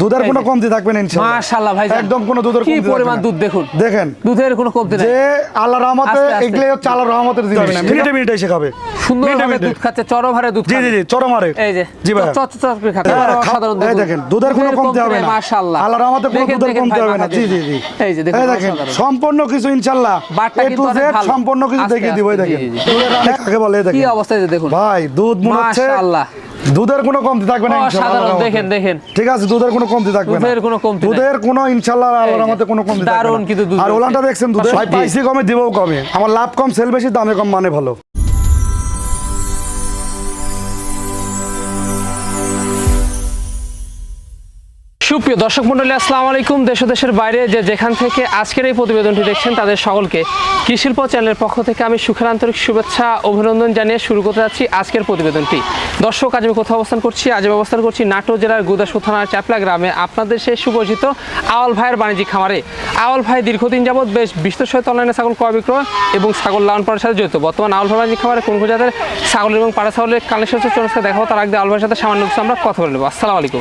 দুধের কোনো কমতি থাকবে না ইনশাআল্লাহ। মাশাআল্লাহ ভাই একদম কোনো দুধের কমতি থাকবে পরিমাণ দুধ দেখুন? দেখেন। দুধের কোনো কমতি নাই। যে আল্লাহ রহমতে। এগুলো হচ্ছে আল্লাহ রহমতের জিনিস। মিনিটে মিনিটে এসে খাবে। দুধ খাচ্ছে চরম হারে দুধ জি জি জি চরম এই যে জি ভাই চট চট করে খাচ্ছে হ্যাঁ, অসাধারণ দুধ। দেখেন, দুধের কোনো কমতি হবে না। মাশাআল্লাহ। আল্লাহর রহমতে কোনো দুধের কমতি হবে না। জি, জি, জি। এই যে দেখুন দেখেন সম্পূর্ণ কিছু ইনশাল্লাহ বাটটা কিন্তু অনেক ভালো। সম্পূর্ণ কিছু দেখিয়ে দিব এই দেখেন। দুধের রানী কাকে বলে এই কি দেখেন অবস্থায় দেখুন? ভাই দুধ মনে হচ্ছে মাশাআল্লাহ। দুধের কোনো কমতি থাকবে না ইনশাআল্লাহ দেখেন, দেখেন। ঠিক আছে দুধের কোনো কমতি থাকবে না দুধের কোনো কমতি। দুধের কোনো ইনশাআল্লাহ আল্লাহর রহমতে কোনো কমতি থাকবে না না। কিন্তু দুধ আর ওলাটা ওলানটা দেখছেন দুধ। পাইছি কমে দিবও কমে আমার লাভ কম সেল বেশি দামে কম মানে ভালো সুপ্রিয় দর্শক মন্ডলী আসসালামু আলাইকুম। দেশ দেশের বাইরে যে যেখান থেকে আজকের এই প্রতিবেদনটি দেখছেন তাদের সকলকে কৃষিল্প চ্যানেলের পক্ষ থেকে আমি সুখের আন্তরিক শুভেচ্ছা অভিনন্দন জানিয়ে শুরু করতে যাচ্ছি আজকের প্রতিবেদনটি। দর্শক আজ আমি কোথাও অবস্থান করছি? আজ আমি অবস্থান করছি নাটোর জেলার গুদাসু থানার চাপলা গ্রামে। আপনাদের সেই সুপরিচিত আওয়াল ভাইয়ের বাণিজ্যিক খামারে। আওয়াল ভাই দীর্ঘদিন যাবৎ বেশ বিস্তর সহিত অনলাইনে ছাগল ক্রয় বিক্রয় এবং ছাগল লালন পালনের সাথে জড়িত। বর্তমান আওয়াল ভাই বাণিজ্যিক খামারে কোন কোন জাতের ছাগল এবং পাড়া ছাগলের কালেকশন চলছে দেখাবো। তার আগে আওয়াল ভাইয়ের সাথে সামান্য কিছু আমরা কথা বলে নেব। আসসালামু আলাইকুম।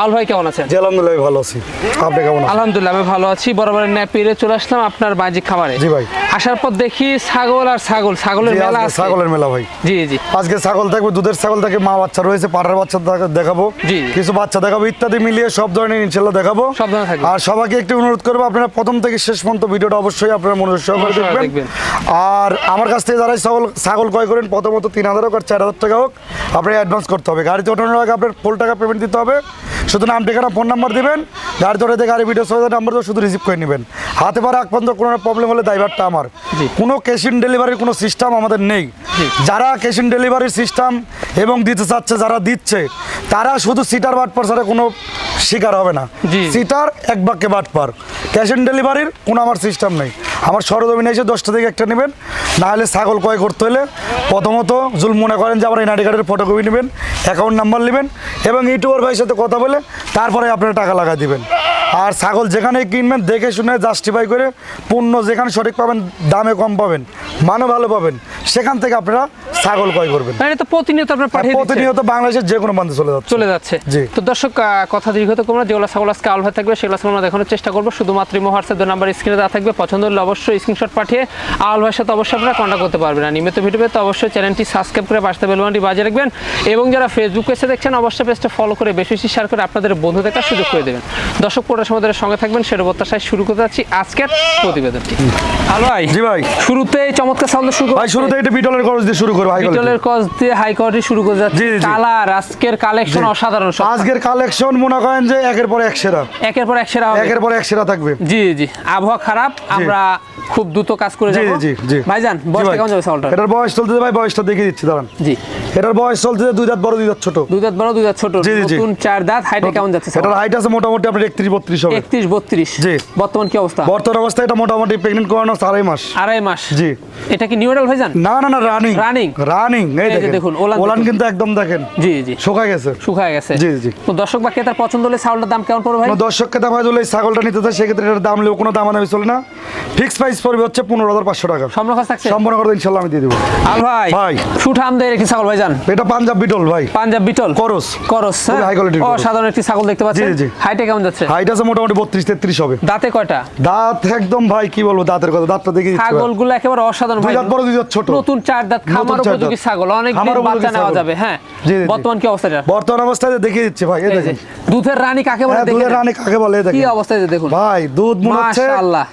আওয়াল ভাই কেমন আছেন? আলহামদুলিল্লাহ ভালো আছি। আপনি কেমন আলহামদুলিল্লাহ আমি ভালো আছি। বরাবরের ন্যায় পেরে চলে আসলাম আপনার বাজিক খামারে। জি ভাই। আসার পর দেখি ছাগল আর ছাগল ছাগলের মেলা আছে। ছাগলের মেলা ভাই। জি জি। আজকে ছাগল থাকবে দুধের ছাগল থাকে মা বাচ্চা রয়েছে পাড়ার বাচ্চা দেখাবো। জি। কিছু বাচ্চা দেখাবো ইত্যাদি মিলিয়ে সব ধরনের ইনশাল্লাহ দেখাবো। সব ধরনের থাকবে। আর সবাইকে একটু অনুরোধ করব আপনারা প্রথম থেকে শেষ পর্যন্ত ভিডিওটা অবশ্যই আপনারা মনোযোগ সহকারে দেখবেন। আর আমার কাছ থেকে যারা ছাগল ছাগল ক্রয় করেন প্রথমত তিন হাজার হোক আর চার হাজার টাকা হোক আপনার অ্যাডভান্স করতে হবে। গাড়িতে ওঠানোর আগে আপনার ফুল টাকা পেমেন্ট দিতে হবে। শুধু নাম ঠিকানা ফোন নাম্বার দিবেন গাড়িতে ওঠাতে গাড়ি ভিডিও সহ নাম্বার দিয়ে শুধু রিসিভ করে নেবেন। হাতে পারে এক পর্যন্ত কোনো প্রবলেম হলে ড্রাইভারটা আমার। কোনো ক্যাশ ইন ডেলিভারির কোনো সিস্টেম আমাদের নেই। যারা ক্যাশ ইন ডেলিভারির সিস্টেম এবং দিতে চাচ্ছে যারা দিচ্ছে তারা শুধু সিটার বাটপার ছাড়া কোনো শিকার হবে না। সিটার এক বাক্যে বাটপার ক্যাশ ইন ডেলিভারির কোনো আমার সিস্টেম নেই। আমার সরজমিনে এসে দশটা থেকে একটা নেবেন না হলে ছাগল ক্রয় করতে হলে প্রথমত জুল মনে করেন যে আমার এনআইডি কার্ডের ফটোকপি নেবেন অ্যাকাউন্ট নাম্বার নেবেন এবং ইউটিউবার ভাইয়ের সাথে কথা বলে তারপরে আপনারা টাকা লাগা দিবেন। আর ছাগল যেখানে কিনবেন দেখে শুনে জাস্টিফাই করে পণ্য যেখানে সঠিক পাবেন দামে কম পাবেন মানও ভালো পাবেন সেখান থেকে আপনারা ছাগল ক্রয় করবেন। মানে তো প্রতিনিয়ত আপনার পাঠিয়ে প্রতিনিয়ত বাংলাদেশের যে কোনো বান্ধে চলে যাচ্ছে। চলে যাচ্ছে। জি। তো দর্শক কথা দীর্ঘত করব না যেগুলো ছাগল আজকে আলভা থাকবে সেগুলো ছাগল আমরা দেখানোর চেষ্টা করব। শুধুমাত্র হোয়াটসঅ্যাপ নাম্বার স্ক্রিনে দেওয়া থাকবে। পছন্দ হলে অবশ্যই স্ক্রিনশট পাঠিয়ে আল ভাইয়ের সাথে অবশ্যই আপনারা কন্ট্যাক্ট করতে পারবেন। আর নিয়মিত ভিডিও পেতে অবশ্যই চ্যানেলটি সাবস্ক্রাইব করে পাশে বেলবানটি বাজিয়ে রাখবেন। এবং যারা ফেসবুক পেজে দেখছেন অবশ্যই পেজটা ফলো করে বেশি বেশি শেয়ার করে আপনাদের বন্ধু দেখার সুযোগ করে দেবেন। দর্শক সঙ্গে থাকবেন সেটা প্রত্যাশায় শুরু করতে যাচ্ছি আজকের প্রতিবেদনটি। আলো ভাই। জি ভাই। শুরুতেই চমৎকার সাউন্ড শুরু ভাই শুরুতে এটা বিটলের দিয়ে শুরু করব বিটলের দিয়ে হাই কোয়ালিটি শুরু করে যাচ্ছে। কালার আজকের কালেকশন অসাধারণ আজকের কালেকশন মনে করেন যে একের পর এক সেরা। একের পর এক সেরা হবে। একের পর এক সেরা থাকবে। জি জি আবহাওয়া খারাপ আমরা খুব দ্রুত কাজ করে যাব। জি জি। ভাইজান বয়স। কেমন যাবে সাউলটা এটার বয়স চলতেছে ভাই বয়সটা দেখিয়ে দিচ্ছি দাঁড়ান। জি। এটার বয়স চলতেছে দুই দাঁত বড় দুই দাঁত ছোট। দুই দাঁত বড় দুই দাঁত ছোট। নতুন চার দাঁত হাইটে কেমন যাচ্ছে এটার হাইট আছে মোটামুটি আপনার একত্রিশ বত্রিশ হবে। একত্রিশ বত্রিশ। জি। বর্তমান কি অবস্থা? বর্তমান অবস্থায় এটা মোটামুটি প্রেগনেন্ট করানো আড়াই মাস। আড়াই মাস। জি। এটা কি নিউ মডেল ভাইজান না না না রানিং Running? রানিং এই দেখেন। দেখুন, ওলান কিন্তু একদম দেখেন। জি জি। শুকায় গেছে। শুকায় গেছে। জি, জি। তো দর্শক বা ক্রেতার পছন্দ হলে চাউলটার দাম কেমন পড়বে ভাই? দর্শককে দাম হয় এই ছাগলটা নিতে চায় সেক্ষেত্রে এটার দাম নেব কোনো দাম আমি চলে না। ফিক্স প্রাইস পড়বে হচ্ছে পনেরো হাজার পাঁচশো টাকা। সম্পূর্ণ কাজ থাকছে? সম্পূর্ণ করে ইনশাল্লাহ আমি দিয়ে দেবো। আল ভাই ভাই। সুঠাম দেয় একটি ছাগল ভাইজান। এটা পাঞ্জাব বিটল ভাই। Punjab Beetal? Cross. Cross quality র করস। অসাধারণ একটি ছাগল দেখতে পাচ্ছেন। জি, জি। হাইটে কেমন যাচ্ছে? হাইট আছে মোটামুটি বত্রিশ তেত্রিশ হবে। দাঁতে কয়টা? দাঁত একদম ভাই কি বলব দাঁতের কথা দাঁতটা দেখে। ছাগলগুলো একেবারে অসাধারণ ভাই। দাঁত বড় দুই দাঁত ছোট। নতুন চার দাঁত খামার উপযোগী ছাগল অনেক বাচ্চা নেওয়া যাবে হ্যাঁ। বর্তমান কি অবস্থা বর্তমান অবস্থায় দেখিয়ে দিচ্ছে ভাই এই এই দেখেন। দুধের রানী কাকে বলে হ্যাঁ, দুধের রানী কাকে বলে দেখেন। কি অবস্থায় দেখুন। ভাই দুধ মনে হচ্ছে মাশাআল্লাহ।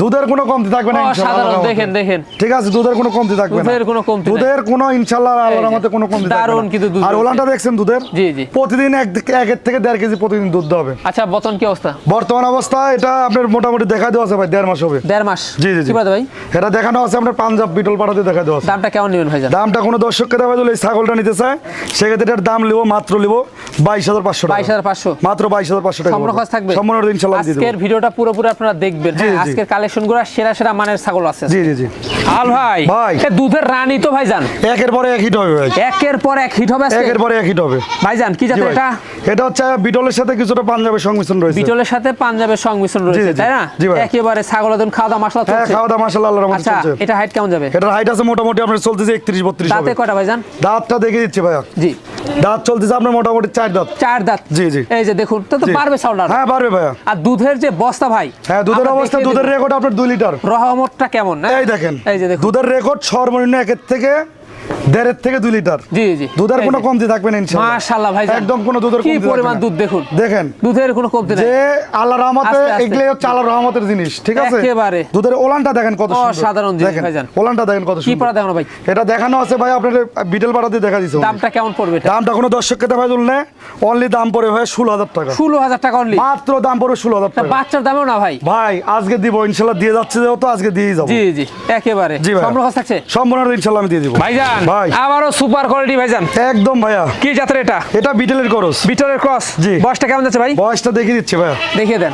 দুধের কোনো কমতি থাকবে না ইনশাআল্লাহ দেখেন দেখেন। ঠিক আছে দুধের কোনো কমতি থাকবে না। দুধের কোনো কমতি দুধের কোনো ইনশাআল্লাহ আল্লাহর রহমতে কোনো কমতি থাকবে দারুণ না। কিন্তু দুধ আর। ওলানটা দেখছেন দুধের? জি, জি। প্রতিদিন এক একের থেকে দেড় কেজি প্রতিদিন দুধ হবে। আচ্ছা বর্তমান কি অবস্থা? বর্তমান অবস্থা এটা আপনার মোটামুটি দেখা দেওয়া আছে ভাই দেড় মাস হবে। দেড় মাস? জি, জি। কি ভাই? এটা দেখানো আছে আপনার পাঞ্জাব বিটল পাঠাতে দেখা দেওয়া আছে। দামটা কেমন নেবেন ভাইজান? দামটা কোনো দর্শককে দেওয়া এই ছাগলটা নিতে চায় সেক্ষেত্রে এটার দাম লিবো মাত্র লিবো বাইশ হাজার পাঁচশো টাকা। বাইশ হাজার পাঁচশো? মাত্র বাইশ হাজার পাঁচশো টাকা সম্পূর্ণ। খরচ থাকবে? সম্পূর্ণ ইনশাল্লাহ দিয়ে আজকের ভিডিওটা পুরোপুরি আপনারা দেখবেন। হ্যাঁ আজকের সেরা সেরা মানের ছাগল আছে। জি জি জি। আল ভাই ভাই। দুধের রানী তো ভাইজান। একের পরে এক হিট হবে ভাই। একের পর এক হিট হবে একের পরে এক হিট হবে। ভাইজান কি জাতের এটা? এটা হচ্ছে বিটলের সাথে কিছুটা পাঞ্জাবের সংমিশ্রণ রয়েছে। বিটলের সাথে পাঞ্জাবের সংমিশ্রণ রয়েছে। তাই না? একেবারে ছাগল খাওয়া দাওয়া মশলা হ্যাঁ চলছে। খাওয়া দাওয়া আল্লাহর রহমতে আচ্ছা চলছে। এটা হাইট কেমন যাবে? এটার হাইট আছে মোটামুটি আপনার চলতেছে একত্রিশ বত্রিশ দাঁতে হবে। কয়টা ভাইজান? দাঁতটা দেখে দিচ্ছি ভাইয়া। জি। দাঁত চলতেছে আপনার মোটামুটি চার দাঁত। চার দাঁত। জি, জি। এই যে দেখুন তো পারবে চাউলটা হ্যাঁ পারবে ভাইয়া। আর দুধের যে বস্তা ভাই হ্যাঁ দুধের অবস্থা দুধের। রেকর্ড আপনার দুই লিটার। রহমতটা কেমন এই দেখেন এই যে দেখুন। দুধের রেকর্ড সর্বনিম্ন একের থেকে দেড়ের থেকে দুই লিটার। জি জি। দুধের কোনো কমতি থাকবে না ইনশাআল্লাহ মাশাআল্লাহ ভাইজান। একদম কোনো দুধের কমতি থাকবে পরিমাণ দুধ দেখুন? দেখেন দুধের কোনো কমতি নাই। যে আল্লাহ রহমতে আস্তে। হচ্ছে আল্লাহ রহমতের জিনিস ঠিক আছে? একেবারে। দুধের ওলানটা দেখেন কত সুন্দর। অসাধারণ জিনিস ভাইজান। ওলানটা দেখেন কত কি সুন্দর। পড়া দেখানো ভাই? এটা দেখানো আছে ভাই আপনার বিটেল পাড়াতে দেখা দিছে দামটা কেমন পড়বে এটা? দামটা কোনো দর্শককে দেখা তুললে অনলি দাম পড়ে ভাই ষোলো হাজার টাকা। ষোলো হাজার টাকা অনলি মাত্র দাম ষোলো হাজার টাকা। বাচ্চার দামেও না ভাই? ভাই আজকে দিব ইনশাল্লাহ দিয়ে যাচ্ছে যেহেতু আজকে দিয়েই যাব। জি জি। একেবারে। ভাই। থাকছে? সম্পূর্ণ ইনশাল্লাহ আমি দিয়ে দিব। ভাইজান ভাই। আবারও সুপার কোয়ালিটি ভাইজান। একদম ভাইয়া। কি জাতের এটা? এটা বিটেলের করস। বিটলের ক্রস? জি। বয়সটা কেমন যাচ্ছে ভাই? বয়সটা দেখিয়ে দিচ্ছি ভাইয়া। দেখিয়ে দেন।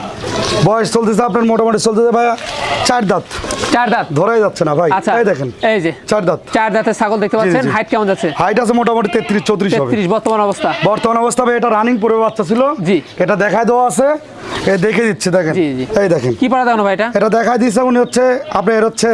বয়স চলতেছে আপনার মোটামুটি চলতেছে ভাইয়া চার দাঁত। চার দাঁত? ধরাই যাচ্ছে না ভাই। আচ্ছা এই দেখেন এই যে। চার দাঁত। চার দাঁতের ছাগল দেখতে পাচ্ছেন। হাইট কেমন যাচ্ছে? হাইট আছে মোটামুটি তেত্রিশ চৌত্রিশ হবে। তেত্রিশ বর্তমান অবস্থা। বর্তমান অবস্থা ভাই এটা রানিং পরে বাচ্চা ছিল। জি। এটা দেখায় দেওয়া আছে। দেখে দিচ্ছে দেখেন। এই দেখেন। কি পাড়া দেখানো ভাই এটা? এটা দেখায় দিচ্ছে উনি হচ্ছে আপনার এর হচ্ছে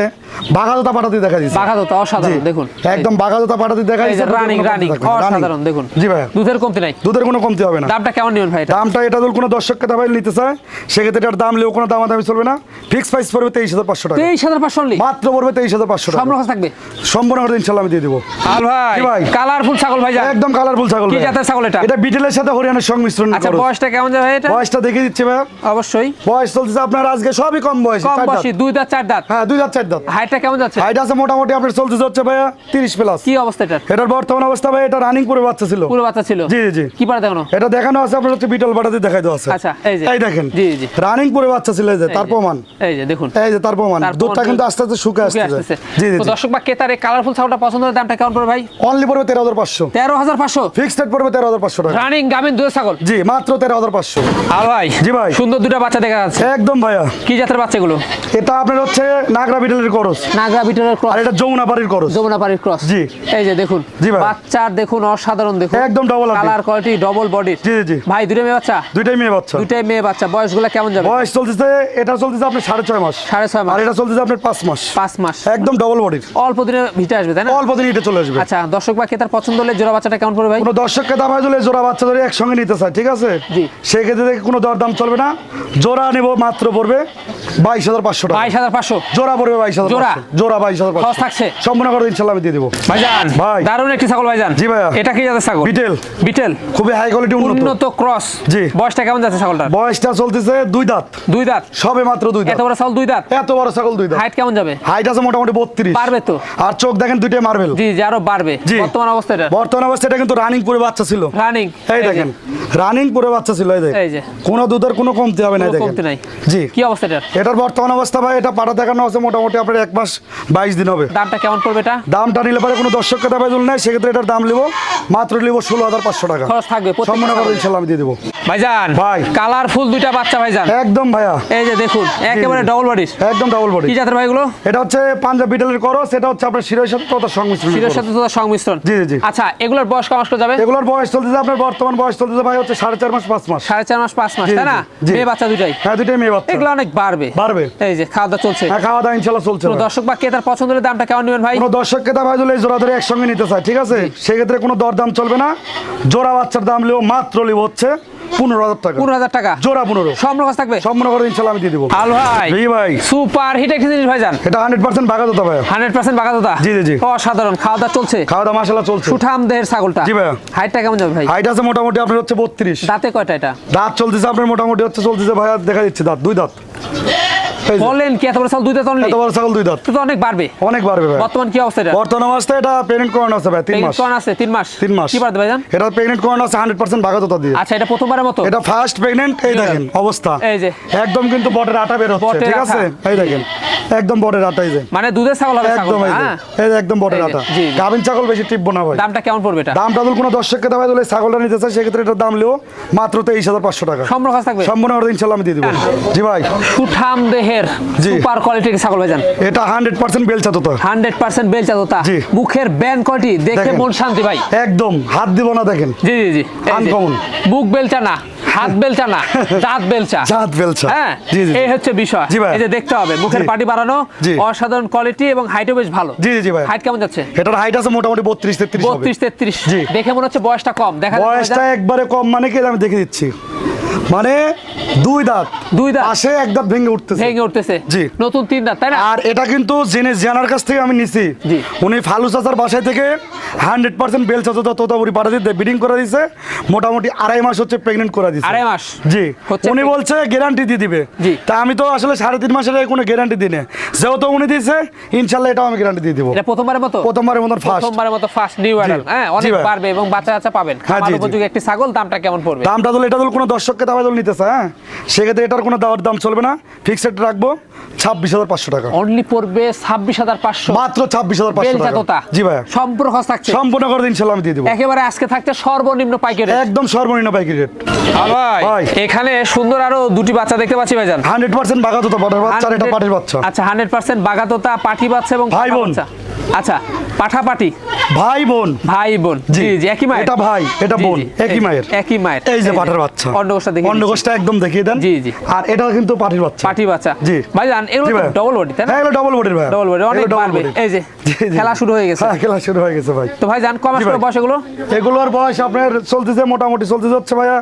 বাঘাদতা পাঠাতে দেখা দিচ্ছে বাঘা তো অসাধারণ দেখুন। একদম বাঘাদতা পাঠাতে দেখা দিচ্ছে রানিং রানিং অসাধারণ দেখুন। জি ভাই দুধের কমতি নাই। দুধের কোনো কমতি হবে না। দামটা কেমন নেবেন ভাই দামটা এটা যদি কোনো দর্শককে নিতে চায় সেক্ষেত্রে এটার দাম লেও কোনো দামাদামি চলবে না। ফিক্স প্রাইস পড়বে তেইশ হাজার পাঁচশো টাকা। তেইশ হাজার পাঁচশো মাত্র পড়বে তেইশ হাজার পাঁচশো টাকা। সম্পর্ক থাকবে? সম্পূর্ণ করে ইনশাল্লাহ আমি দিয়ে দিব। আল ভাই ভাই। কালারফুল ছাগল ভাই একদম কালারফুল ছাগল কি জাতের ছাগল এটা? এটা বিটেলের সাথে হরিয়ানার সংমিশ্রণ আচ্ছা বয়সটা কেমন যাবে ভাই এটা? বয়সটা দেখে দিচ্ছে ভাই অবশ্যই। বয়স চলতেছে আপনার আজকে সবই কম বয়স কম বয়সী দুই দাঁত চার দাঁত। হ্যাঁ দুই হাজার চার দাঁত। হাইটটা কেমন যাচ্ছে? হাইট আছে মোটামুটি আপনার চলতেছে হচ্ছে ভাইয়া তিরিশ প্লাস কি অবস্থা এটার? এটার বর্তমান অবস্থা ভাই এটা রানিং করে বাচ্চা ছিল। পুরো বাচ্চা ছিল? জি, জি। কি পাড়া দেখানো? এটা দেখানো আছে আপনার হচ্ছে বিটল বাটাতে দেখাই দেওয়া আছে। আচ্ছা, এই যে। এই দেখেন। জি, জি। রানিং করে বাচ্চা ছিল এই যে তার প্রমাণ। এই যে দেখুন। এই যে তার প্রমাণ। দুধটা কিন্তু আস্তে আস্তে শুকে শুকিয়ে আসতেছে। জি জি দর্শক বা ক্রেতার এই কালারফুল ছাগলটা পছন্দ হলে দামটা কেমন পড়বে ভাই? অনলি পড়বে তেরো হাজার পাঁচশো। তেরো হাজার পাঁচশো। ফিক্সড রেট পড়বে তেরো হাজার পাঁচশো টাকা। রানিং গামিন দুধের ছাগল। জি মাত্র তেরো হাজার পাঁচশো। আর ভাই। জি ভাই। সুন্দর দুটা বাচ্চা দেখা যাচ্ছে। একদম ভাইয়া। কি জাতের বাচ্চাগুলো? এটা আপনার হচ্ছে নাগরা বিটেলের করস। নাগরা বিটলের ক্রস। আর এটা যমুনা বাড়ির করস। যমুনা পাড়ির ক্রস। জি। এই যে দেখুন জি ভাই। বাচ্চার দেখুন অসাধারণ দেখুন। একদম হাতি। কালার কোয়ালিটি ডবল বডির জি, জি। ভাই দুটো মেয়ে বাচ্চা? দুইটাই মেয়ে বাচ্চা। দুটাই মেয়ে বাচ্চা। বয়সগুলো কেমন যাবে? বয়স চলতেছে এটা চলতেছে আপনার সাড়ে ছয় মাস। সাড়ে ছয় আর মাস এটা চলতেছে আপনার পাঁচ মাস। পাঁচ মাস। একদম ডবল বডির অল্প দিনে ভিটে আসবে তাই না? অল্প দিন এটা চলে আসবে। আচ্ছা দর্শক বা ক্রেতার পছন্দ হলে জোড়া বাচ্চাটা কেমন পড়বে ভাই? কোনো দর্শককে দাম হয়ে জোড়া বাচ্চা ধরে একসঙ্গে নিতে চায় ঠিক আছে? জি। সেক্ষেত্রে দেখে কোনো দর দাম চলবে না। জোড়া নেব মাত্র পড়বে। বাইশ হাজার পাঁচশো টাকা। বাইশ হাজার পাঁচশো। জোড়া পড়বে বাইশ হাজার জোড়া? জোড়া বাইশ হাজার খরচ থাকছে? সম্পূর্ণ করে ইনশাল্লাহ আমি দিয়ে দেবো। ভাইজান ভাই। দারুণ একটি ছাগল ভাইজান। জি ভাইয়া। এটা কি জাতের ছাগল? বিটেল। বিটেল। খুবই হাই কোয়ালিটি উন্নত। উন্নত ক্রস জি। বয়সটা কেমন যাচ্ছে ছাগলটার? বয়সটা চলতেছে দুই দাঁত। দুই দাঁত? সবে মাত্র দুই দাঁত। এত বড় ছাগল দুই দাঁত? এত বড় ছাগল দুই দাঁত। হাইট কেমন যাবে? হাইট আছে মোটামুটি বত্রিশ। পারবে তো। আর চোখ দেখেন দুইটাই মার্বেল জি জি আরও বাড়বে। বর্তমান অবস্থা এটা। বর্তমান অবস্থা এটা কিন্তু রানিং করে বাচ্চা ছিল। রানিং এই দেখেন। রানিং করে বাচ্চা ছিল এই দেখেন। কোনো দুধের কোনো কমতি হবে না দেখেন কমতি নাই। জি। কি অবস্থা এটার বর্তমান অবস্থা ভাই এটা পাটা দেখানো আছে মোটামুটি আপনার এক মাস বাইশ দিন হবে। দামটা কেমন পড়বে এটা? দামটা নিলে পরে কোনো দর্শককে দাবাই তুল নাই সেক্ষেত্রে এটার দাম নেব মাত্র নেব ষোলো হাজার পাঁচশো টাকা। খরচ থাকবে সম্পূর্ণ করে। ইনশাল্লাহ আমি দিয়ে দেবো। ভাইজান ভাই। কালারফুল দুইটা বাচ্চা ভাইজান। একদম ভাইয়া। এই যে দেখুন একেবারে ডবল বডির একদম ডাবল বডি কি জাতের ভাইগুলো এটা হচ্ছে পাঞ্জাব বিটেলের করস এটা হচ্ছে আপনার শিরোর সাথে তত সংমিশ্রণ। শিরের সাথে তো সংমিশ্রণ। জি, জি। আচ্ছা এগুলোর বয়স কমাস করে যাবে? এগুলোর বয়স চলতেছে আপনার বর্তমান বয়স চলতেছে ভাই হচ্ছে সাড়ে চার মাস পাঁচ মাস। সাড়ে চার মাস পাঁচ মাস তাই না। মেয়ে বাচ্চা দুটাই। হ্যাঁ দুইটাই মেয়ে বাচ্চা। এগুলো অনেক বাড়বে। বাড়বে? এই যে খাওয়া দাওয়া চলছে। হ্যাঁ খাওয়া দাওয়া ইনশাল্লাহ চলছে দর্শক বা ক্রেতার পছন্দ হলে দামটা কেমন নেবেন ভাই? কোনো দর্শককে দাম হয় এই জোড়া ধরে একসঙ্গে নিতে চায় ঠিক আছে? সেক্ষেত্রে কোনো দরদাম চলবে না। জোড়া বাচ্চার দাম লিও মাত্র লিব হচ্ছে পনেরো হাজার টাকা। পনেরো হাজার টাকা। জোড়া পনেরো। সম্পর্ক থাকবে? সম্পূর্ণ করে ইনশাল্লাহ আমি দিয়ে দিব। আল ভাই জি ভাই। সুপার হিট একটি জিনিস ভাইজান। এটা হান্ড্রেড পার্সেন্ট বাগা দিতে ভাই হান্ড্রেড পার্সেন্ট বাগাদা জি, জি, জি। অসাধারণ। খাওয়া দাওয়া চলছে? খাওয়া দাওয়া মাসালা চলছে। সুঠাম দেহের ছাগলটা। জি ভাইয়া। হাইটটা কেমন যাবে ভাই? হাইট আছে মোটামুটি আপনার হচ্ছে বত্রিশ। দাঁতে কয়টা এটা? দাঁত চলতেছে আপনার মোটামুটি হচ্ছে চলতেছে ভাইয়া দেখা দিচ্ছে দাঁত দুই দাঁত। বলেন কি এত বড় ছাগল দুইটা তনলি এত বড় ছাগল দুই দাঁত। তো অনেক বাড়বে। অনেক বাড়বে ভাই। বর্তমান কি অবস্থা এটা? বর্তমান অবস্থায় এটা করানো আছে ভাই তিন মাস। কোন আছে তিন মাস? তিন মাস। কি ভাইজান? এটা করানো আছে হান্ড্রেড পার্সেন্ট বাগাততা দিয়ে। আচ্ছা এটা প্রথমবারের মতো? এটা ফার্স্ট প্রেগনেন্ট এই দেখেন অবস্থা। এই যে। একদম কিন্তু বটের আটা বের হচ্ছে ঠিক আছে? এই দেখেন একদম বটের আটা এই যে। মানে দুধের ছাগল হবে ছাগল হ্যাঁ? এই যে একদম বটের আটা। জি। ছাগল বেশি টিপবো না ভাই। দামটা কেমন পড়বে এটা? দামটা যদি কোনো দর্শককে দেওয়া দিলে ছাগলটা নিতে চায় সেক্ষেত্রে এটার দাম লিও মাত্র তেইশ হাজার পাঁচশো টাকা। সম্পর্ক থাকবে? সম্পূর্ণ করে ইনশাল্লাহ আমি দিয়ে দিব। জি ভাই। সুঠাম দেহে মুখের সুপার কোয়ালিটির ছাগল ভাইজান? এটা বেলচা মুখের ব্যান কোয়ালিটি দেখে মন শান্তি ভাই। একদম হাত দিব না দেখেন। জি জি জি। Uncommon। মুখ বেলচা না হাত বেলচা না দাঁত বেলচা জাত বেলচা হ্যাঁ জি জি এই হচ্ছে বিষয়। এই যে দেখতে হবে মুখের পাটি বাড়ানো অসাধারণ কোয়ালিটি এবং হাইটও বেশ ভালো। জি জি জি ভাই। হাইট কেমন যাচ্ছে? এটার হাইট আছে মোটামুটি বত্রিশ তেত্রিশ হবে। বত্রিশ তেত্রিশ। জি। দেখে মনে হচ্ছে বয়সটা কম। দেখা বয়সটা একবারে কম মানে কি? আমি দেখে দিচ্ছি। মানে দুই দাঁত। দুই দাঁত। পাশে এক দাঁত ভেঙে উঠতেছে। ভেঙে উঠতেছে। জি। নতুন তিন দাঁত তাই না? আর এটা কিন্তু জেনে জানার কাছ থেকে আমি নিছি। জি। উনি ফালু চাচার বাসায় থেকে হান্ড্রেড পার্সেন্ট বেল চাচা তোতাপুরি পাঠা দিতে বিডিং করে দিছে। মোটামুটি আড়াই মাস হচ্ছে প্রেগনেন্ট করে দিছে। আড়াই মাস জি। উনি বলছে গ্যারান্টি দিয়ে দিবে। জি। তা আমি তো আসলে সাড়ে তিন মাসের কোনো গ্যারান্টি দিই না। যেহেতু উনি দিয়েছে ইনশাল্লাহ এটাও আমি গ্যারান্টি দিয়ে দিব। এটা প্রথমবারের মতো? প্রথমবারের মতন ফার্স্ট প্রথমবারের মতো ফার্স্ট নিউ অ্যাডাল হ্যাঁ অনেক পারবে এবং বাচ্চা কাচ্চা পাবেন। হ্যাঁ, জি, জি। উপযোগী একটি ছাগল দামটা কেমন পড়বে? দামটা দল এটা দল কোনো দর্শককে দামে দল নিতেছে হ্যাঁ? সেক্ষেত্রে এটার কোনো দাওয়ার দাম চলবে না। ফিক্সড রাখব ছাব্বিশ হাজার পাঁচশো টাকা। অনলি পড়বে ছাব্বিশ হাজার পাঁচশো। মাত্র ছাব্বিশ হাজার পাঁচশো টাকা। জি ভাই সম্পূর্ণ খরচ থাকছে। সম্পূর্ণ করে দিন আমি দিয়ে দেবো। একেবারে আজকে থাকছে সর্বনিম্ন পাইকারি একদম সর্বনিম্ন পাইকারি রেট ভাই ভাই। এখানে সুন্দর আরও দুটি বাচ্চা দেখতে পাচ্ছি ভাইজান। হান্ড্রেড পার্সেন্ট বাঘা তো পাটার বাচ্চা এটা পাটির বাচ্চা। আচ্ছা হান্ড্রেড পার্সেন্ট বাগাতোতা পাঠি বাচ্চা এবং ভাই বোন। আচ্ছা পাঠা পাটি ভাই বোন। ভাই বোন। জি। জি একই মায়ের? এটা ভাই এটা বোন একই মায়ের। একই মায়ের। এই যে পাটার বাচ্চা। অন্ডকোষটা দেখি অন্ডকোষটা একদম দেখিয়ে দেন। জি, জি। আর এটা কিন্তু পাটির বাচ্চা। পাটি বাচ্চা। জি। ভাইজান এগুলো জি ডবল বডি তাই না? হ্যাঁ এগুলো ডবল বডির ভাই। ডবল বডি অনেক বাড়বে। এই যে খেলা শুরু হয়ে গেছে। হ্যাঁ খেলা শুরু হয়ে গেছে ভাই। তো ভাইজান কয় মাস জি করে বয়স এগুলো? এগুলোর বয়স আপনার চলতেছে মোটামুটি চলতে যাচ্ছে ভাইয়া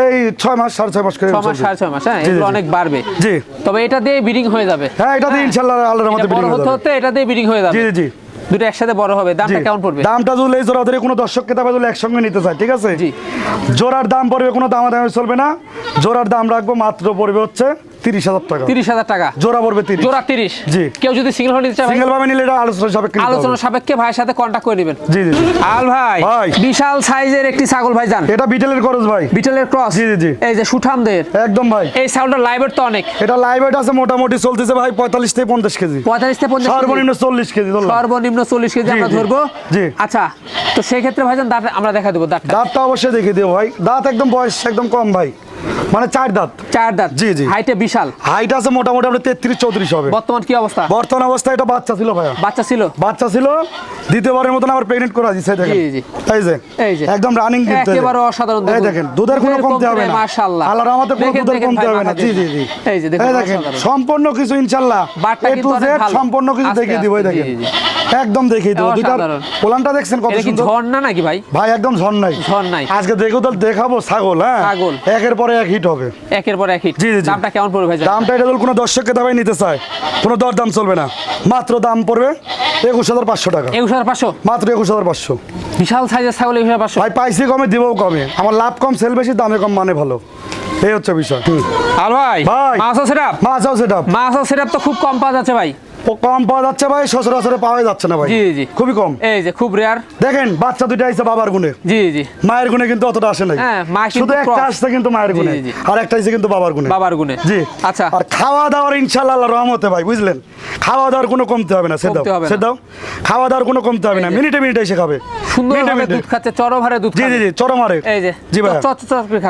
এই ছয় মাস সাড়ে ছয় মাস করে ছ মাস চলছে। সাড়ে ছয় মাস হ্যাঁ এগুলো অনেক বাড়বে। জি। তবে এটা দিয়ে বিডিং হয়ে যাবে। হ্যাঁ এটা দিয়ে ইনশাল্লাহ আল্লাহর মধ্যে এটা বড় বিডিং হতে হতে এটা দিয়ে বিডিং হয়ে যাবে। জি জি। দুটো একসাথে বড় হবে দামটা কেমন পড়বে? দামটা যদি এই জোড়া ধরে কোনো দর্শককে দাবা যদি একসঙ্গে নিতে চায় ঠিক আছে? জি। জোড়ার দাম পড়বে কোনো দামাদামি চলবে না। জোড়ার দাম রাখব মাত্র পড়বে হচ্ছে তিরিশ হাজার টাকা। তিরিশ হাজার টাকা। জোড়া পড়বে তিরিশ। জোড়া তিরিশ। জি। কেউ যদি সিঙ্গেল নিতে চায় সিঙ্গেল ভাবে নিলে এটা আলোচনা সাপেক্ষে আলোচনা সাপেক্ষে ভাইয়ের সাথে কন্ট্যাক্ট করে নেবেন। জি জি জি। আল ভাই ভাই। বিশাল সাইজের একটি ছাগল ভাই যান এটা বিটেলের খরচ ভাই। বিটেলের ক্রস জি, জি, জি। এই যে সুঠামদের। একদম ভাই। এই ছাগলটা লাইভের তো অনেক। এটা লাইভ ওয়েট আছে মোটামুটি চলতেছে ভাই পঁয়তাল্লিশ থেকে পঞ্চাশ কেজি। পঁয়তাল্লিশ থেকে পঞ্চাশ সর্বনিম্ন চল্লিশ কেজি সর্বনিম্ন চল্লিশ কেজি আমরা ধরবো। জি। আচ্ছা তো সেই ক্ষেত্রে ভাইজান দাঁত আমরা দেখা দেবো দাঁতটা। দাঁতটা অবশ্যই দেখিয়ে দিও ভাই। দাঁত একদম বয়স একদম কম ভাই। মানে চার দাঁত। চার দাঁত? জি, জি। হাইটে বিশাল। হাইট আছে মোটামুটি আপনার তেত্রিশ চৌত্রিশ হবে। বর্তমান কি অবস্থা? বর্তমান অবস্থায় এটা বাচ্চা ছিল ভাইয়া। বাচ্চা ছিল? বাচ্চা ছিল। দ্বিতীয়বারের মতন আবার প্রেগনেন্ট করা দিচ্ছে দেখেন। জি, জি। এই যে এই যে। একদম রানিং একেবারে অসাধারণ এই দেখেন দুধের কোনো কমতে হবে না। মাশাআল্লাহ। আল্লাহর আমাদের কোনো দুধের কমতে হবে না। জি জি জি। এই যে দেখেন সম্পূর্ণ কিছু ইনশাআল্লাহ। এ কিন্তু টু জেড ভালো। সম্পূর্ণ কিছু দেখিয়ে দিব এই দেখেন। জি, জি। একদম দেখিয়ে দিব। অসাধারণ। পোলানটা দেখছেন কত সুন্দর। ঝর্ণা নাকি ভাই? ভাই একদম ঝর্ণাই ঝর্ণাই। আজকে দেখো তো দেখাবো ছাগল হ্যাঁ? ছাগল। একের পরে এক হিট হবে। একের পর এক হিট জি, জি। দামটা কেমন পড়বে ভাই? দামটা এটা কোনো দর্শককে দাবাই নিতে চায়। কোনো দর দাম চলবে না। মাত্র দাম পড়বে একুশ হাজার পাঁচশো টাকা। একুশ হাজার পাঁচশো? মাত্র একুশ হাজার পাঁচশো। বিশাল সাইজের ছাগল একুশ হাজার পাঁচশো? ভাই পাইছি কমে দিবও কমে। আমার লাভ কম সেল বেশি দামে কম মানে ভালো। এই হচ্ছে বিষয়। আর ভাই ভাই। মাছ সেটআপ মাছ আছে সেটা মাছ সেটআপ তো খুব কম পাওয়া যাচ্ছে ভাই। কম পাওয়া যাচ্ছে ভাই সচরাচরে পাওয়া যাচ্ছে না ভাই। জি, জি। খুবই কম। এই যে খুব রেয়ার দেখেন বাচ্চা দুইটা আইছে বাবার গুণে। জি জি। মায়ের গুণে কিন্তু অতটা আসে নাই। হ্যাঁ, শুধু একটা আসছে কিন্তু মায়ের গুণে। আর একটা আইছে কিন্তু বাবার গুণে। বাবার গুণে। জি। আচ্ছা। আর খাওয়া দাওয়ার ইনশাল্লাহ আল্লাহ রহমতে ভাই বুঝলেন? খাওয়া দাওয়ার কোনো কমতে হবে না সে দাও কমতে হবে না। সে দাও। খাওয়া দাওয়ার কোনো কমতে হবে না। মিনিটে মিনিটে এসে খাবে। সুন্দর মিনিটে মিনিটে। দুধ খাচ্ছে চরম হারে দুধ জি জি জি চরম এই যে জি ভাই।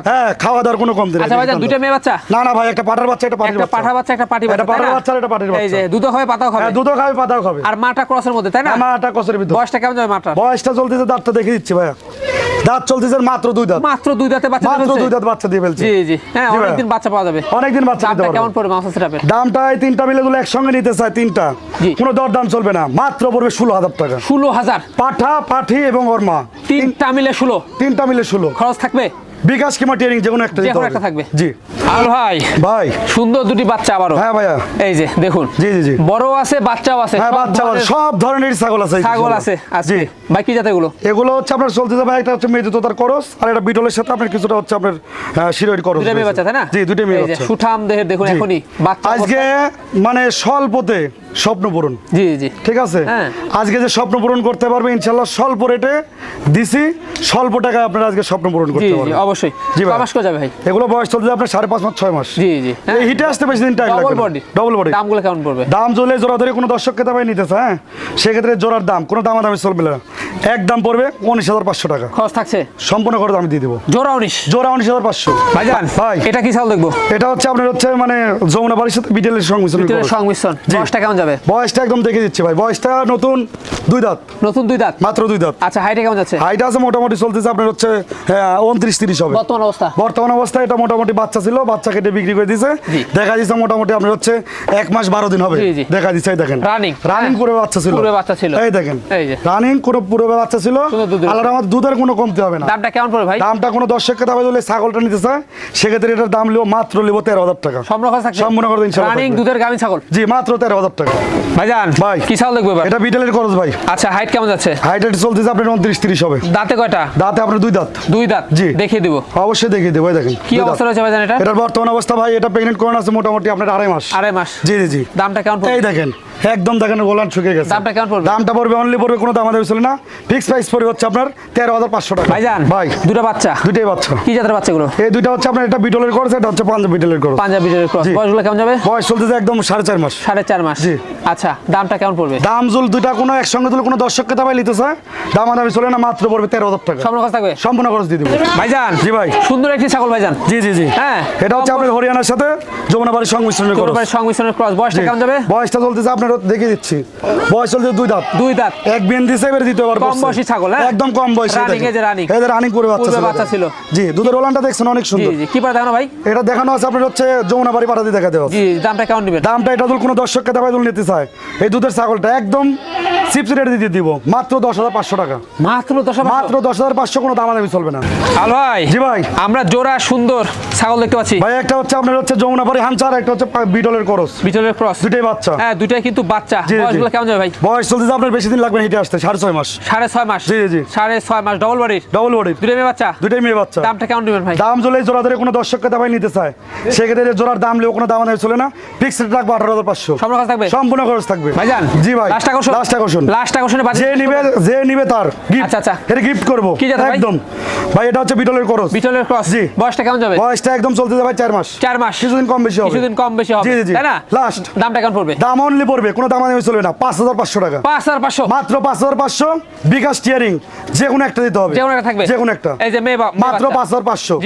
হ্যাঁ খাওয়া দাওয়ার কোনো কমতে আচ্ছা ভাইজান দুইটা মেয়ে বাচ্চা? না না ভাই একটা পাঠার বাচ্চা একটা পাটির পাঠা বাচ্চা। একটা পাটি বাচ্চা একটা পাঠার বাচ্চা একটা পাটির এই যে বাচ্চা। দুধও খাবে পাতাও খাবে। হ্যাঁ দুধও খাবে পাতাও খাবে। আর মাটা ক্রসের মধ্যে তাই না? আমারটা কষের ভিতর। বয়সটা কেমন যাবে মাটার? বয়সটা চলতেছে দাঁতটা দেখে দিচ্ছি ভাইয়া। দাঁত চলতেছে মাত্র দুই দাঁত। মাত্র দুই দাঁতে বাচ্চা মাত্র দুই দাঁত বাচ্চা দিয়ে ফেলছে। জি জি। হ্যাঁ অনেকদিন বাচ্চা পাওয়া যাবে। অনেকদিন বাচ্চা দিতে দামটা পারবে কেমন পড়বে মাংস সেটআপের দামটা এই তিনটা মিলে গুলো একসঙ্গে নিতে চায় তিনটা। কোনো দর দাম চলবে না। মাত্র পড়বে ষোলো হাজার টাকা। ষোলো হাজার? পাঠা পাঠি এবং ওর মা। তিনটা মিলে ষোলো? তিনটা মিলে ষোলো। খরচ থাকবে? বিকাশ কিংবা ট্রেনিং যে কোনো একটা যে একটা থাকবে। জি। আর ভাই ভাই। সুন্দর দুটি বাচ্চা আবারও। হ্যাঁ ভাইয়া। এই যে দেখুন। জি জি জি। বড় আছে বাচ্চাও আছে হ্যাঁ বাচ্চা সব ধরনের ছাগল আছে ছাগল আছে জি। ভাই কি জাতেরগুলো এগুলো হচ্ছে আপনার চলতে যাবে একটা হচ্ছে মেয়ে করস আর বিটলের সাথে আপনার কিছুটা হচ্ছে আপনার করস দুটো মেয়ে বাচ্চা তাই না? জি দুটো মেয়ে বাচ্চা। সুঠাম দেহের দেখুন জি। এখনই বাচ্চা আজকে মানে স্বল্পতে স্বপ্ন পূরণ। জি জি। ঠিক আছে? হ্যাঁ। আজকে যে স্বপ্ন পূরণ করতে পারবে ইনশাল্লাহ স্বল্প রেটে দিছি স্বল্প টাকায় আপনারা আজকে স্বপ্ন পূরণ করতে পারবেন। অবশ্যই। জি ভাই। মাস যাবে ভাই? এগুলো বয়স আপনার সাড়ে পাঁচ মাস ছয় মাস। জি জি। এই হিটে আসতে বেশি দিন টাইম লাগবে বডি ডবল বডি দামগুলো কেমন পড়বে? দাম চলে জোড়া ধরে কোনো দাবাই নিতেছে হ্যাঁ? সেক্ষেত্রে জোড়ার দাম কোনো দামাদামি চলবে না। এক দাম পড়বে উনিশ হাজার পাঁচশো টাকা। খরচ থাকছে? সম্পূর্ণ করে আমি দিয়ে দেবো। জোড়া উনিশ? জোড়া উনিশ হাজার পাঁচশো। ভাইজান ভাই। এটা কি চাল দেখব? এটা হচ্ছে আপনার হচ্ছে মানে যমুনা বাড়ির সাথে বিটেলের সংমিশ্রণ সংমিশ্রণ। বয়সটা কেমন যাবে? বয়সটা একদম দেখে দিচ্ছি ভাই। বয়সটা নতুন দুই দাঁত। নতুন দুই দাঁত? মাত্র দুই দাঁত। আচ্ছা হাইটে কেমন যাচ্ছে? হাইট আছে মোটামুটি চলতেছে আপনার হচ্ছে উনত্রিশ তিরিশ হবে। বর্তমান অবস্থা। বর্তমান অবস্থায় এটা মোটামুটি বাচ্চা ছিল বাচ্চা কেটে বিক্রি করে দেখা দিচ্ছে মোটামুটি আপনার হচ্ছে এক মাস বারো দিন হবে। দেখা দিচ্ছে দেখেন। রানিং হ্যাঁ। করে বাচ্চা ছিল। বাচ্চা ছিল। এই দেখেন। রানিং কোনো পুরো বাচ্চা ছিল। আমার দুধের কোনো কমতে হবে না। দামটা কেমন পড়বে ভাই? দামটা কোনো দর্শককে দাবে বলে ছাগলটা নিতে চায় সেক্ষেত্রে এটার দাম লিও মাত্র লিব তেরো হাজার টাকা। সম্পূর্ণ খরচ ইনশাআল্লাহ রানিং দুধের গাভী ছাগল? জি মাত্র তেরো হাজার টাকা। ভাইজান ভাই। কি ছাগল দেখব এটা বিটেলের খরচ ভাই। আচ্ছা হাইট কেমন যাচ্ছে? হাইট চলতেছে আপনার উনত্রিশ তিরিশ হবে। দাঁতে কয়টা? দাঁতে আপনার দুই দাঁত। দুই দাঁত? জি। দেখিয়ে দিব? অবশ্যই দেখিয়ে দেবো দেখেন। কি। অবস্থা রয়েছে ভাই এটা? এটার বর্তমান অবস্থা ভাই এটা প্রেগনেন্ট করানো আছে মোটামুটি আপনার আড়াই মাস। আড়াই মাস। জি জি জি। দামটা কেমন এই দেখেন একদম দেখেন গোলান শুকিয়ে গেছে। দামটা কেমন পড়বে? দামটা পড়বে অনলি পড়বে কোনো দাম আমাদের ছিল না। ফিক্স প্রাইস পড়বে হচ্ছে আপনার তেরো হাজার পাঁচশো টাকা। ভাইজান ভাই দুটো বাচ্চা। দুইটাই বাচ্চা। কি জাতের বাচ্চাগুলো? এই দুইটা হচ্ছে আপনার এটা বিটলের খরচ এটা হচ্ছে পাঞ্জাব বিটলের খরচ পাঞ্জাবি ক্রস জি। বয়সগুলো কেমন যাবে? বয়স চলতেছে একদম সাড়ে চার মাস। সাড়ে চার মাস। জি। আচ্ছা দামটা কেমন পড়বে? দাম জুল দুইটা কোনো একসঙ্গে তুলে কোনো দর্শককে দাবাই নিতে চায় দাম দামি চলে না মাত্র পড়বে তেরো হাজার টাকা। সম্পূর্ণ খরচ থাকবে? সম্পূর্ণ খরচ দিয়ে দিব। ভাইজান জি ভাই। সুন্দর একটি ছাগল ভাইজান। জি জি জি। হ্যাঁ। এটা হচ্ছে আপনার হরিয়ানার সাথে যমুনা বাড়ির সংমিশ্রণের তোর সংমিশ্রণের ক্রস বয়সটা। কেমন যাবে? বয়সটা চলতেছে আপনার দেখিয়ে দিচ্ছি। বয়স দুই দাঁত। দুই দাঁত। এক দিছে এবার কম বয়সী ছাগল, হ্যাঁ? একদম কম বয়সী যে। এই রানিং করে বাচ্চা ছিল বাচ্চা ছিল। জি দুধের ওলানটা দেখছেন অনেক সুন্দর। জি কি পারে দেখানো ভাই? এটা দেখানো আছে আপনার হচ্ছে যমুনা বাড়ি পাঠাতে দেখা দেওয়া জি দামটা কেমন নেবেন? দামটা এটা দুল কোনো দর্শককে দাবাই দুল নিতে চায়। এই দুধের ছাগলটা একদম চিপস রেট দিয়ে দিব। মাত্র দশ হাজার পাঁচশো টাকা। মাত্র দশ মাত্র দশ হাজার পাঁচশো কোনো চলবে না। আল ভাই জি ভাই। আমরা জোড়া সুন্দর ছাগল দেখতে পাচ্ছি। ভাই একটা হচ্ছে আপনার হচ্ছে যমুনা বাড়ি হামচার একটা হচ্ছে বিটলের করস। বিটলের ক্রস। দুটাই বাচ্চা। হ্যাঁ কিন্তু বাচ্চা জি, জি। বয়সগুলো কেমন যাবে ভাই? বয়স চলতেছে আপনার বেশি দিন লাগবে হেঁটে আসতে সাড়ে ছয় মাস। সাড়ে ছয় মাস? জি, জি। সাড়ে ছয় মাস ডবল বাড়ির ডবল মেয়ে বাচ্চা? দুটাই মেয়ে বাচ্চা। দামটা কেমন নেবেন ভাই? দাম চলে জোড়া ধরে কোনো দর্শককে দাবাই নিতে চায়। সেক্ষেত্রে জোড়ার দাম লেও কোনো দাম চলে না। ফিক্সড রেট রাখব আঠারো হাজার পাঁচশো। সম্পূর্ণ খরচ থাকবে? সম্পূর্ণ খরচ থাকবে। ভাইজান জি ভাই লাস্ট আকর্ষণ? লাস্ট আকর্ষণ। লাস্ট আকর্ষণে যে নিবে যে নিবে তার গিফট আচ্ছা, আচ্ছা। এটা গিফট করব। কি একদম। ভাই এটা হচ্ছে বিটলের করস বিটলের ক্রস জি। বয়সটা কেমন যাবে? বয়সটা একদম চলতে যাবে চার মাস। চার মাস। কিছুদিন কম বেশি হবে। কিছুদিন কম বেশি হবে। জি, জি। তাই না? Last। দামটা কেমন পড়বে? দাম অনলি পড়বে কোনো দামা দামি চলবে না পাঁচ হাজার পাঁচশো টাকা। পাঁচ হাজার পাঁচশো। মাত্র পাঁচ হাজার পাঁচশো বিকাশ টিয়ারিং যে কোনো একটা দিতে হবে যে কোনো একটা থাকবে। যে কোনো একটা। এই যে মেয়ে মাত্র পাঁচ হাজার পাঁচশো।